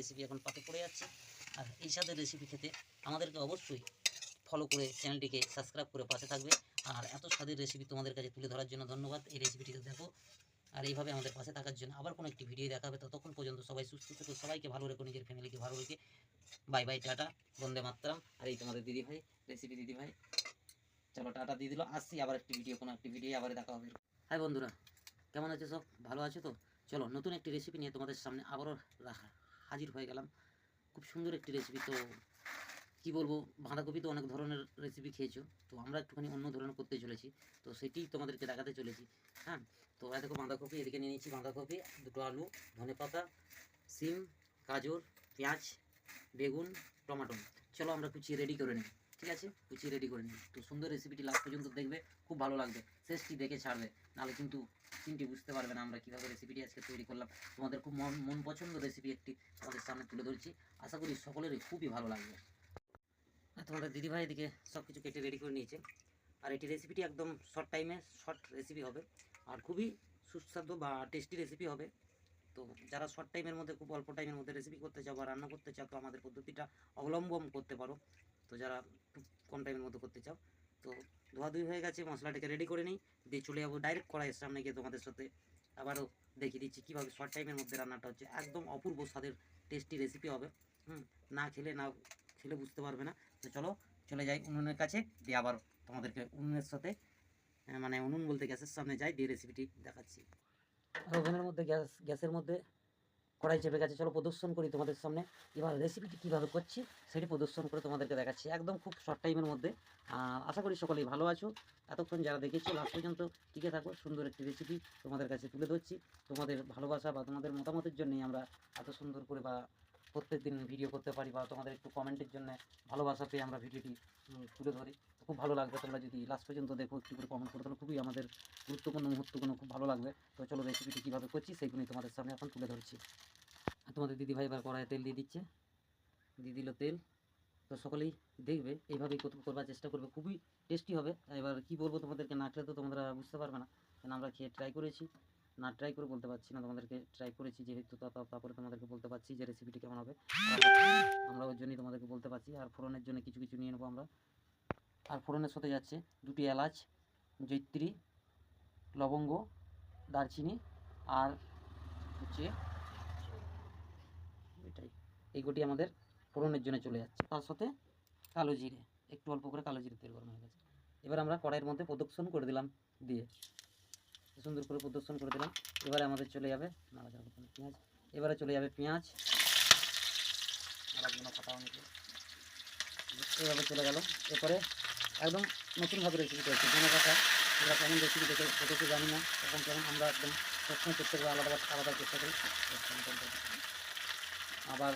Recipe এখন পাতে পড়ে যাচ্ছে। আর এই স্বাদের রেসিপি খেতে আমাদেরকে অবশ্যই ফলো করে চ্যানেলটিকে সাবস্ক্রাইব করে পাশে থাকবে। আর এত স্বাদের রেসিপি তোমাদের কাছে তুলে ধরার জন্য ধন্যবাদ। এই রেসিপিটিকে দেখো। আর এইভাবে আমাদের পাশে থাকার জন্য আবার কোনো একটি ভিডিও দেখাবে। ততক্ষণ পর্যন্ত সবাই সুস্থ থেকো, সবাইকে ভালো রেখো, নিজের ফ্যামিলিকে ভালো রেখে। বাই বাই টাটা, বন্দে মাতরম। আর এই তোমাদের দিদি ভাই রেসিপি দিদি ভাই চলো টাটা দিয়ে দিল। আসছি আবার একটি ভিডিও কোনো একটি ভিডিও আবার দেখা হবে। হাই বন্ধুরা, কেমন আছে সব? ভালো আছো তো? চলো নতুন একটি রেসিপি নিয়ে তোমাদের সামনে আবারও রাখা। হাজির হয়ে গেলাম। খুব সুন্দর একটি রেসিপি তো কি বলব, বাঁধাকপি তো অনেক ধরনের রেসিপি খেয়েছো। তো আমরা একটুখানি অন্য ধরনের করতে চলেছি। তো সেটি তোমাদেরকে দেখাতে চলেছি। হ্যাঁ তো দেখো বাঁধাকপি, এদিকে নিয়ে নিচ্ছি বাঁধাকপি, দুটো আলু, ধনে পাতা, সিম, গাজর, পেঁয়াজ, বেগুন, টমাটো। চলো আমরা কুচিয়ে রেডি করে নিই, ঠিক আছে? কুচিয়ে রেডি করে নিই। তো সুন্দর রেসিপিটি লাস্ট পর্যন্ত দেখবে, খুব ভালো লাগবে। শেষটি দেখে ছাড়বে, নাহলে কিন্তু চিনটি বুঝতে পারবে না আমরা কীভাবে রেসিপিটি আজকে তৈরি করলাম। তোমাদের খুব মন পছন্দ রেসিপি একটি তোমাদের সামনে তুলে ধরছি। আশা করি সকলেরই খুবই ভালো লাগবে। আর তোমাদের দিদিভাই এদিকে সব কিছু কেটে রেডি করে নিয়েছে। আর এটি রেসিপিটি একদম শর্ট টাইমে শর্ট রেসিপি হবে। আর খুবই সুস্বাদু বা টেস্টি রেসিপি হবে। তো যারা শর্ট টাইমের মধ্যে, খুব অল্প টাইমের মধ্যে রেসিপি করতে চাও বা রান্না করতে চাও, তো আমাদের পদ্ধতিটা অবলম্বন করতে পারো। তো যারা কম টাইমের মধ্যে করতে চাও, তো ধোয়াধুয়ি হয়ে গেছে, মশলাটাকে রেডি করে নিই। দিয়ে চলে যাব ডাইরেক্ট কড়াইয়ের সামনে গিয়ে তোমাদের সাথে। আবারও দেখিয়ে দিচ্ছি কীভাবে শর্ট টাইমের মধ্যে রান্নাটা হচ্ছে। একদম অপূর্ব স্বাদের টেস্টি রেসিপি হবে। হুম, না খেলে না খেলে বুঝতে পারবে না। তো চলো, চলে যাই উনুনের কাছে। দিয়ে আবার তোমাদেরকে উনুনের সাথে মানে উনুন বলতে গ্যাসের সামনে যাই, দিয়ে রেসিপিটি দেখাচ্ছি। ওভেনের মধ্যে গ্যাস, গ্যাসের মধ্যে কড়াই চেপে গেছে। চলো প্রদর্শন করি তোমাদের সামনে। এবার রেসিপিটি কীভাবে করছি সেটি প্রদর্শন করে তোমাদেরকে দেখাচ্ছি। একদম খুব শর্ট টাইমের মধ্যে। আশা করি সকলেই ভালো আছো। এতক্ষণ যারা দেখেছ লাস্ট পর্যন্ত টিকে থাকো। সুন্দর একটি রেসিপি তোমাদের কাছে তুলে ধরছি। তোমাদের ভালোবাসা বা তোমাদের মতামতের জন্যই আমরা এত সুন্দর করে বা প্রত্যেক দিন ভিডিও করতে পারি বা তোমাদের একটু কমেন্টের জন্য ভালোবাসা পেয়ে আমরা ভিডিওটি তুলে ধরি। খুব ভালো লাগবে। তোমরা যদি লাস্ট পর্যন্ত দেখো, একটু করে কমেন্ট করে তাহলে খুবই আমাদের গুরুত্বপূর্ণ মুহূর্তগুলো খুব ভালো লাগবে। তো চলো রেসিপিটি কীভাবে করছি সেইগুলোই তোমাদের সামনে এখন তুলে ধরছি। তোমাদের দিদিভাই এবার কড়াইয়ে তেল দিয়ে দিচ্ছে। দিয়ে দিল তেল। তো সকলেই দেখবে, এইভাবেই করবার চেষ্টা করবে, খুবই টেস্টি হবে। এবার কি বলব তোমাদেরকে, না খেলে তো তোমরা বুঝতে পারবে না। কেন আমরা খেয়ে ট্রাই করেছি, না ট্রাই করে বলতে পারছি না। তোমাদেরকে ট্রাই করেছি যেহেতু তারপরে তোমাদেরকে বলতে পারছি যে রেসিপিটি কেমন হবে। আমরা ওর জন্যই তোমাদেরকে বলতে পারছি। আর ফোড়নের জন্য কিছু কিছু নিয়ে নেব আমরা। আর ফোড়নের সাথে যাচ্ছে দুটি এলাচ, জৈত্রী, লবঙ্গ, দারচিনি আর হচ্ছে এটাই। এই গোটি আমাদের ফোড়নের জন্য চলে যাচ্ছে। তার সাথে কালো জিরে, একটু অল্প করে কালো জিরে তেল গরম হয়ে গেছে। এবার আমরা কড়াইয়ের মধ্যে প্রদক্ষণ করে দিলাম দিয়ে। সুন্দর করে প্রদর্শন করে দিলাম। এবারে আমাদের চলে যাবে নাড়া যাবে পেঁয়াজ। এবারে চলে যাবে পেঁয়াজ। এইভাবে চলে গেল। এরপরে একদম নতুনভাবে রেসিপি করেছি। কোনো কথা এরা কেমন রেসিপি দেখে দেখেছে জানি না। এখন কেমন আমরা একদম সবসময় চেষ্টা করি আলাদা আলাদা চেষ্টা করি। আবার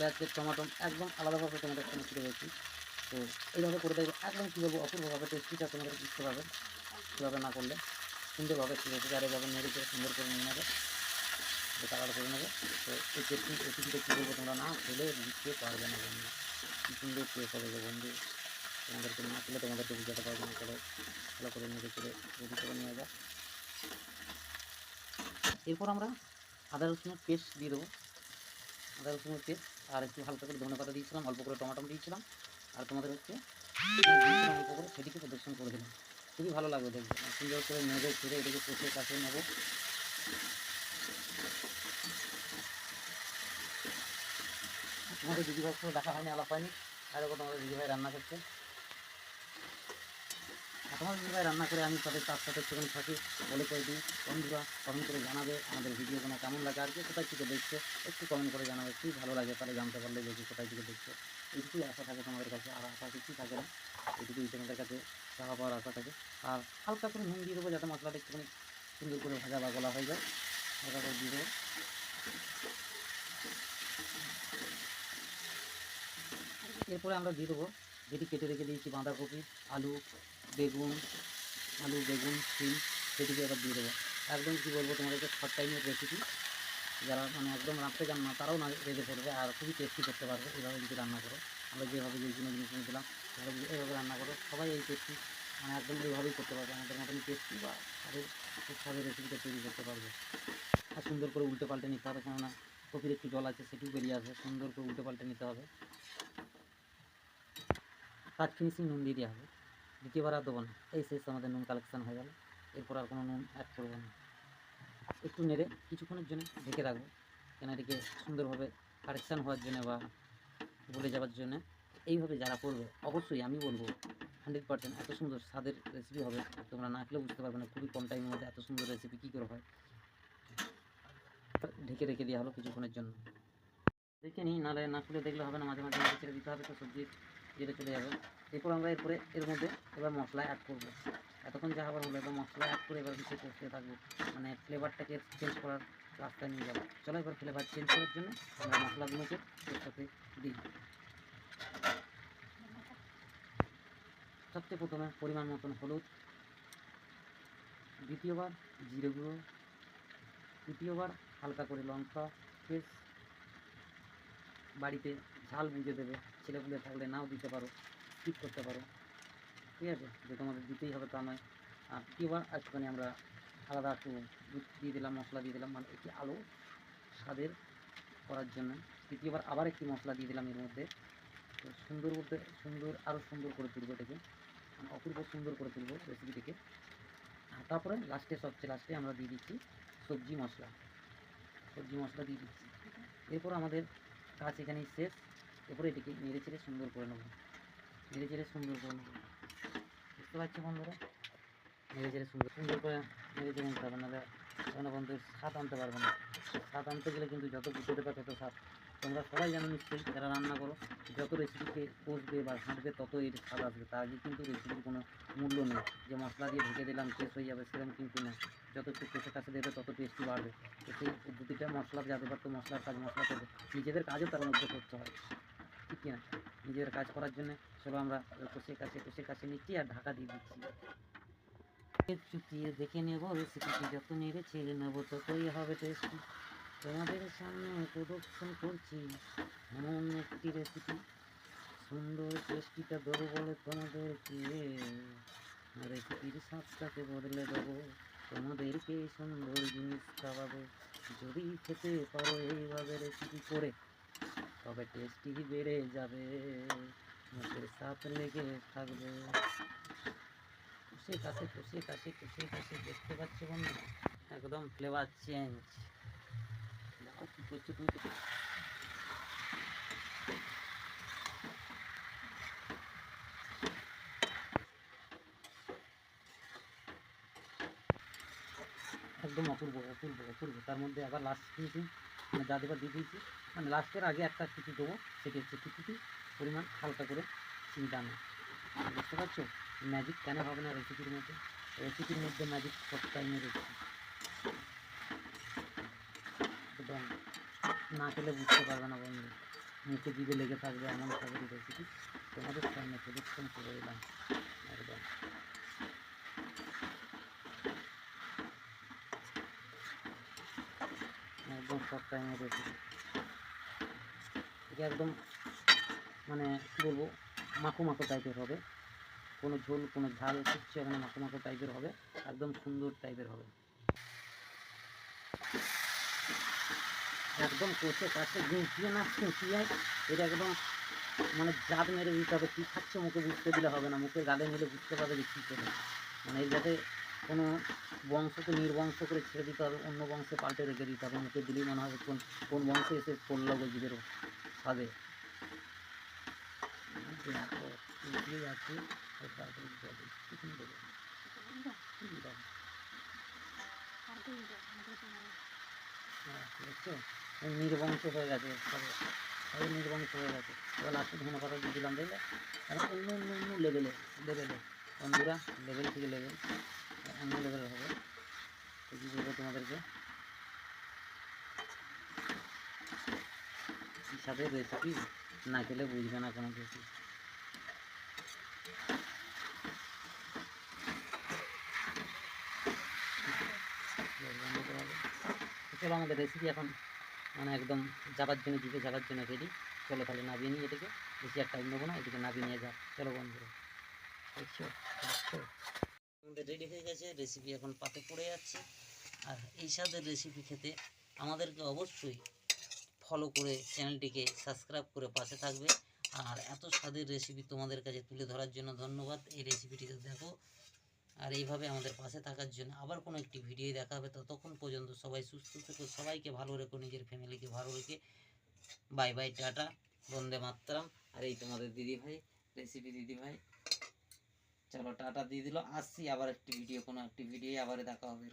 যাচ্ছে টমাটো একদম আলাদাভাবে তোমাদের সামনে তুলে হয়েছি তো এইভাবে করে দেখবে, একদম কী বলব, অপূর্বভাবে টেস্টিটা তোমাদের বুঝতে পারবে কীভাবে না করলে। সুন্দরভাবে ঠিক আছে আর এভাবে নেড়ে করে সুন্দর করে নিয়ে নেবে। কালার করে নেবে। তো এই টেস্টি রেসিপিটা কী বলব তোমরা না খেলে বুঝতে পারবে না বন্ধু। সুন্দর টেস্ট হবে বন্ধু। তোমাদেরকে না খেলে তোমাদেরকে বুঝাতে পারবে না, চলো ভালো করে নেড়ে করে রেডি করে নিয়ে যাক এরপর আমরা আদা রসুনের পেস্ট দিয়ে দেবো। আদা রসুনের পেস্ট আর একটু হালকা করে ধনে পাতা দিয়েছিলাম, অল্প করে টমাটো দিয়েছিলাম। আর তোমাদের হচ্ছে অল্প করে সেটিকে প্রদর্শন করে দিলাম। খুবই ভালো লাগবে দেখবে সুন্দর করে নেড়ে ছেড়ে এটাকে কষে কাছে নেব। তোমাদের দিদিভাই তো দেখা হয়নি, আলাপ হয়নি। আর তোমাদের দিদিভাই রান্না করছে। তোমাদের রান্না করে আমি তাদের তার সাথে একটুখানি থাকি, বলে করে দিই। বন্ধুরা, কমেন্ট করে জানাবে আমাদের ভিডিওগুলো কেমন লাগে, আর কে কোথায় থেকে দেখছে, একটু কমেন্ট করে জানাবে খুবই ভালো লাগে তাহলে জানতে পারলে যে কোথায় থেকে দেখছে। এইটুকুই আশা থাকে তোমাদের কাছে, আর আশা কিছুই থাকে না, এইটুকুই তোমাদের কাছে চাওয়া পাওয়ার আশা থাকে। আর হালকা করে নুন দিয়ে দেবো যাতে মশলাটা একটুখানি সুন্দর করে ভাজা বা গলা হয়ে যায়। হালকা করে দিয়ে দেবো। এরপরে আমরা দিয়ে দেবো, যেটি কেটে রেখে দিয়েছি বাঁধাকপি, আলু বেগুন, আলু, বেগুন সিম সেটিকে এবার দিয়ে দেবো। একদম কী বলব তোমাদেরকে শর্ট টাইমের রেসিপি যারা মানে একদম রাঁধতে জান না, তারাও না রেঁধে পড়বে আর খুবই টেস্টি করতে পারবে, এভাবে যদি রান্না করো। আমরা যেভাবে যে জিনিস জিনিস দিলাম তারা এইভাবে রান্না করো। সবাই এই টেস্টি মানে একদম এইভাবেই করতে পারবে, আমাদের মতন টেস্টি বা তাদের সুস্বাদু রেসিপিটা তৈরি করতে পারবে। আর সুন্দর করে উল্টে পাল্টে নিতে হবে, কেননা কপির একটু জল আছে, সেটিও বেরিয়ে আসবে। সুন্দর করে উল্টে পাল্টে নিতে হবে। কাজ ফিনিশিং নুন দিয়ে দেওয়া হবে। দ্বিতীয়বার আর দেবো না। এই শেষ আমাদের নুন কালেকশন হয়ে গেল। এরপর আর কোনো নুন অ্যাড করব না। একটু নেড়ে কিছুক্ষণের জন্য ঢেকে রাখব। কেন এটিকে সুন্দরভাবে কালেকশান হওয়ার জন্য বা বলে যাওয়ার জন্য এইভাবে যারা করবে, অবশ্যই আমি বলব হান্ড্রেড পার্সেন্ট এত সুন্দর স্বাদের রেসিপি হবে। তোমরা না খেলেও বুঝতে পারবে না খুবই কম টাইমের মধ্যে এত সুন্দর রেসিপি কী করে হয়। ঢেকে রেখে দেওয়া হলো কিছুক্ষণের জন্য। দেখে নিই, নাহলে না খুলে দেখলে হবে না, মাঝে মাঝে নেড়ে ছেড়ে দিতে হবে তো সবজি যেটা চলে যাবে। এরপর আমরা এরপরে, এর মধ্যে এবার মশলা অ্যাড করব। এতক্ষণ যা হবার হলো, এবার মশলা অ্যাড করে এবার কিছু করতে থাকব। মানে ফ্লেভারটাকে চেঞ্জ করার রাস্তায় নিয়ে যাব। চলো এবার ফ্লেভার চেঞ্জ করার জন্য আমরা মশলাগুলোকে এর সাথে দিই। সবচেয়ে প্রথমে পরিমাণ মতন হলুদ, দ্বিতীয়বার জিরে গুঁড়ো, তৃতীয়বার হালকা করে লঙ্কা পেস্ট বাড়িতে ঝাল বুঝে দেবে, ছেলেপুলে থাকলে নাও দিতে পারো, ঠিক করতে পারো। ঠিক আছে? যে তোমাদের দিতেই হবে তা নয়। আর তৃতীয়বার একটুখানি আমরা আলাদা একটু দুধ দিয়ে দিলাম, মশলা দিয়ে দিলাম মানে একটি আলো স্বাদের করার জন্য। তৃতীয়বার আবার একটি মশলা দিয়ে দিলাম এর মধ্যে। তো সুন্দর বলতে সুন্দর আরও সুন্দর করে তুলবো এটাকে। মানে অপূর্ব সুন্দর করে তুলবো রেসিপিটিকে। আর তারপরে লাস্টে, সবচেয়ে লাস্টে আমরা দিয়ে দিচ্ছি সবজি মশলা। সবজি মশলা দিয়ে দিচ্ছি। এরপর আমাদের কাজ এখানেই শেষ এরপরে এটিকে নেড়ে চেড়ে সুন্দর করে নেব। নেড়ে চেড়ে সুন্দর করে নেব। বুঝতে পারছি বন্ধুরা? নেড়ে চেড়ে সুন্দর সুন্দর করে নেড়ে চেড়ে নিতে হবে, নাহলে কোনো বন্ধুর স্বাদ আনতে পারবে না। স্বাদ আনতে গেলে কিন্তু যত বুঝতে পারে তত স্বাদ। তোমরা সবাই জানো নিশ্চয়ই যারা রান্না করো, যত রেসিপিকে কষবে বা ঘাঁটবে তত এর স্বাদ আসবে। তার আগে কিন্তু রেসিপির কোনো মূল্য নেই। যে মশলা দিয়ে ঢেকে দিলাম, শেষ হয়ে যাবে, সেরকম কিন্তু না। যত একটু কষে কাছে দেবে, তত টেস্টি বাড়বে। তো সেই পদ্ধতিটা মশলা যাতে পারতো মশলার কাজ মশলা করবে। নিজেদের কাজও তার মধ্যে করতে হয় ঠিক কিনা নিজেদের কাজ করার জন্য চলো আমরা কষে কাছে কষে কাছে নিচ্ছি আর ঢাকা দিয়ে দিচ্ছি। চুটিয়ে দেখে নেব রেসিপিটি যত নেড়ে ছেড়ে নেব, ততই হবে টেস্টি তোমাদের সামনে প্রদর্শন করছি এমন একটি রেসিপি সুন্দর টেস্টিটা দেবো বলে তোমাদেরকে। রেসিপির স্বাদটাকে বদলে দেবো। তোমাদেরকে সুন্দর জিনিস খাওয়াবো। যদি খেতে পারো এইভাবে রেসিপি করে, তবে টেস্টি বেড়ে যাবে। মুখের স্বাদ লেগে থাকবে। কষে কাছে কষে কাছে কষে কাছে দেখতে পাচ্ছ বন্ধু? একদম ফ্লেভার চেঞ্জ একদম অপূর্ব অপূর্ব অপূর্ব। তার মধ্যে আবার লাস্ট দিয়েছি মানে যা দিয়ে দিয়েছি। মানে লাস্টের আগে একটা কিছু দেবো, সেটি হচ্ছে কিছুটি পরিমাণ হালকা করে চিন্তা না বুঝতে পারছ? ম্যাজিক কেন হবে না রেসিপির মধ্যে? রেসিপির মধ্যে ম্যাজিক সব টাইমে রয়েছে একদম না খেলে বুঝতে পারবে না বন্ধু। মুখে জিভে লেগে থাকবে, এমন খাবারই রেসিপি তোমাদের সামনে প্রদর্শন করে এলাম। একদম। একদম সব টাইমে রেসিপি এটা একদম মানে কী বলব, মাখো মাখো টাইপের হবে। কোনো ঝোল, কোনো ঝাল, কিচ্ছু এখানে মাখো মাখো টাইপের হবে। একদম সুন্দর টাইপের হবে। একদম কষে কাছে গুঁচিয়ে না কুচিয়ে এটা একদম মানে জাত মেরে দিতে হবে। কী খাচ্ছে মুখে বুঝতে দিলে হবে না। মুখের গালে নিলে বুঝতে পারবে যে কী করে মানে এই যাতে কোনো বংশকে নির্বংশ করে ছেড়ে দিতে হবে, অন্য বংশে পাল্টে রেখে দিতে হবে। মুখে দিলেই মনে হবে কোন কোন বংশে এসে পড়ল গজিদের কিছু দেবো দেখছ? নির্বংশ হয়ে গেছে। সবে সবে নির্বংশ হয়ে গেছে। এবার লাস্টে ধনে পাতা দিয়ে দিলাম, দেখলে? অন্য অন্য অন্য লেভেলে লেভেলে বন্ধুরা লেভেল থেকে লেভেল অন্য লেভেলের হবে। তো তোমাদেরকে? সাথে রেসিপি না খেলে বুঝবে না কোনো কিছু। চলো আমাদের রেসিপি এখন মানে একদম যাবার জন্য দিকে যাবার জন্য রেডি চলো তাহলে নাবিয়ে নিই এটাকে বেশি আর টাইম নেব না, এদিকে নাবিয়ে নিয়ে যাক চলো বন্ধুরা। রেডি হয়ে গেছে রেসিপি এখন পাতে পড়ে যাচ্ছে। আর এই স্বাদের রেসিপি খেতে আমাদেরকে অবশ্যই ফলো করে চ্যানেলটিকে সাবস্ক্রাইব করে পাশে থাকবে। আর এত স্বাদের রেসিপি তোমাদের কাছে তুলে ধরার জন্য ধন্যবাদ। এই রেসিপিটিকে দেখো আর এইভাবে আমাদের পাশে থাকার জন্য আবার কোনো একটি ভিডিও দেখা হবে। ততক্ষণ পর্যন্ত সবাই সুস্থ থেকো, সবাইকে ভালো রেখো, নিজের ফ্যামিলিকে ভালো রেখে। Bye bye, tata, Vande Mataram. আর এই তোমাদের দিদি ভাই রেসিপি দিদি ভাই চলো টাটা দিয়ে দিল। আসছি আবার একটি ভিডিও, কোনো একটি ভিডিও আবার দেখা হবে।